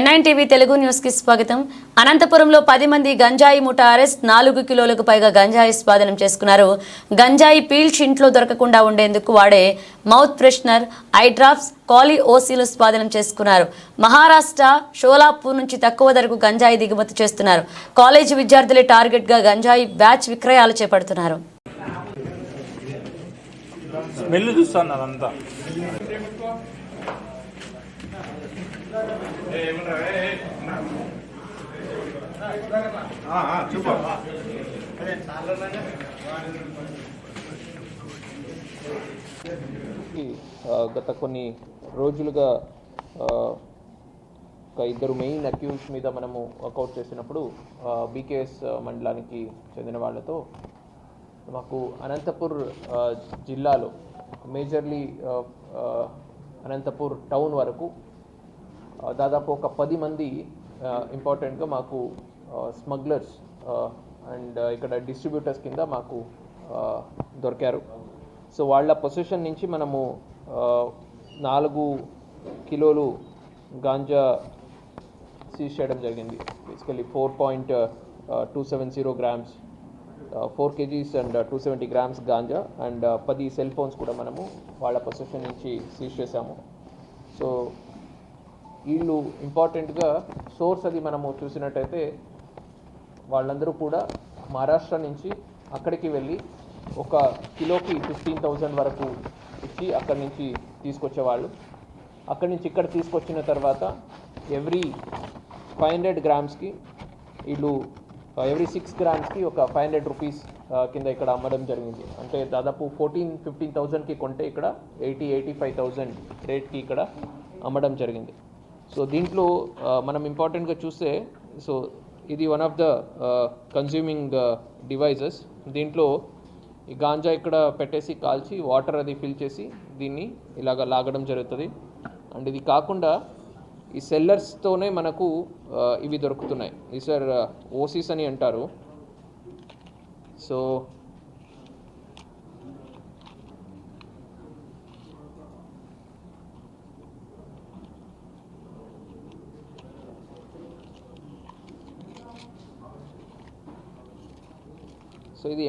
NIN TV Telugu న్యూస్కి స్వాగతం. అనంతపురంలో పది మంది గంజాయి ముఠా అరెస్ట్ నాలుగు కిలోలకు పైగా గంజాయి స్వాధీనం చేసుకున్నారు. గంజాయి పీల్చి ఇంట్లో దొరకకుండా ఉండేందుకు వాడే మౌత్ ఫ్రెషనర్ ఐ డ్రాప్స్ కాలీ ఓసీలు స్వాధీనం చేసుకున్నారు. మహారాష్ట్ర షోలాపూర్ నుంచి తక్కువ ధరకు గంజాయి దిగుమతి చేస్తున్నారు. కాలేజీ విద్యార్థులే టార్గెట్గా గంజాయి బ్యాచ్ విక్రయాలు చేపడుతున్నారు. స్మెల్ గత కొన్ని రోజులుగా ఒక ఇద్దరు మెయిన్ అక్యూస్ మీద మనము వర్కౌట్ చేసినప్పుడు బీకేఎస్ మండలానికి చెందిన వాళ్ళతో మాకు అనంతపూర్ జిల్లాలో మేజర్లీ అనంతపూర్ టౌన్ వరకు దాదాపు ఒక పది మంది ఇంపార్టెంట్గా మాకు స్మగ్లర్స్ అండ్ ఇక్కడ డిస్ట్రిబ్యూటర్స్ కింద మాకు దొరికారు. సో వాళ్ళ పొజిషన్ నుంచి మనము నాలుగు కిలోలు గాంజా సీజ్ చేయడం జరిగింది. Basically four point two seven zero grams four kgs and two seventy grams ganja and పది సెల్ ఫోన్స్ కూడా మనము వాళ్ళ పొజిషన్ నుంచి సీజ్ చేశాము. సో వీళ్ళు ఇంపార్టెంట్గా సోర్స్ అది మనము చూసినట్టయితే వాళ్ళందరూ కూడా మహారాష్ట్ర నుంచి అక్కడికి వెళ్ళి ఒక కిలోకి ఫిఫ్టీన్ థౌజండ్ వరకు ఇచ్చి అక్కడి నుంచి తీసుకొచ్చేవాళ్ళు. అక్కడి నుంచి ఇక్కడ తీసుకొచ్చిన తర్వాత ఎవ్రీ ఫైవ్ హండ్రెడ్ గ్రామ్స్కి వీళ్ళు ఎవ్రీ సిక్స్ గ్రామ్స్కి ఒక ఫైవ్ హండ్రెడ్ రూపీస్ కింద ఇక్కడ అమ్మడం జరిగింది. అంటే దాదాపు ఫోర్టీన్ ఫిఫ్టీన్ థౌజండ్కి కొంటే ఇక్కడ ఎయిటీ ఎయిటీ ఫైవ్ థౌజండ్ రేట్కి ఇక్కడ అమ్మడం జరిగింది. సో దీంట్లో uh, మనం ఇంపార్టెంట్గా చూస్తే సో ఇది one of the consuming devices దీంట్లో ఈ గాంజా ఇక్కడ పెట్టేసి కాల్చి వాటర్ అది ఫిల్ చేసి దీన్ని ఇలాగ లాగడం జరుగుతుంది. అండ్ ఇది కాకుండా ఈ సెల్లర్స్తోనే మనకు uh, ఇవి దొరుకుతున్నాయి. ఈ సార్ ఓసీస్ అని అంటారు. సో సో ఇది